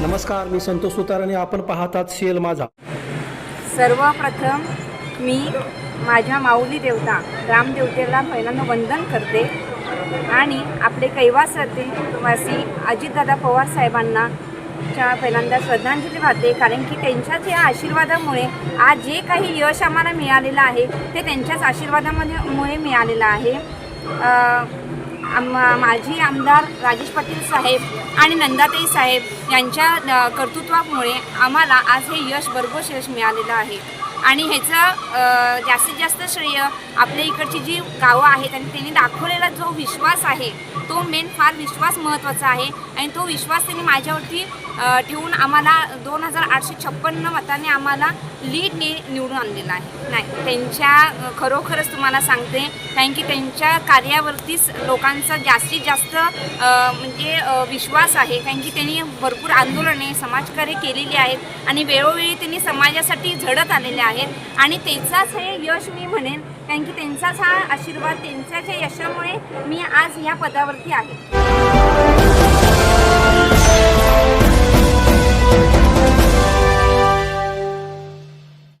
नमस्कार मी संतोष सुतार आणि आपण पाहतात शेल माझा. सर्वप्रथम मी माझ्या माऊली देवता ग्रामदेवतेला पहिल्यांदा वंदन करते आणि आपले कैवासातील वासी अजितदादा पवार साहेबांना च्या पहिल्यांदा श्रद्धांजली वाहते कारण की त्यांच्याच या आशीर्वादामुळे आज जे काही यश आम्हाला मिळालेलं आहे ते त्यांच्याच आशीर्वादामध्ये मुळे मिळालेलं आहे. आम माजी आमदार राजेश पाटील साहेब आणि नंदाताई साहेब यांच्या कर्तृत्वामुळे आम्हाला आज हे यश भरघोस यश मिळालेलं आहे. आणि ह्याचं जास्तीत जास्त श्रेय आपल्या इकडची जी गावं आहेत आणि त्यांनी दाखवलेला जो विश्वास आहे तो मेन फार विश्वास महत्त्वाचा आहे. आणि तो विश्वास त्यांनी माझ्यावरती ठेवून आम्हाला दोन हजार आठशे छप्पन्न मताने आम्हाला लीडने निवडून आणलेला आहे. नाही त्यांच्या खरोखरच तुम्हाला सांगते कारण की त्यांच्या कार्यावरतीच लोकांचा जास्तीत जास्त म्हणजे विश्वास आहे. कारण की त्यांनी भरपूर आंदोलने समाजकार्य केलेली आहेत आणि वेळोवेळी त्यांनी समाजासाठी झडत आलेले आहेत. आणि त्याचाच हे यश मी म्हणेन कारण की त्यांचाच हा आशीर्वाद त्यांच्याच यशामुळे मी आज ह्या पदावरती आहे.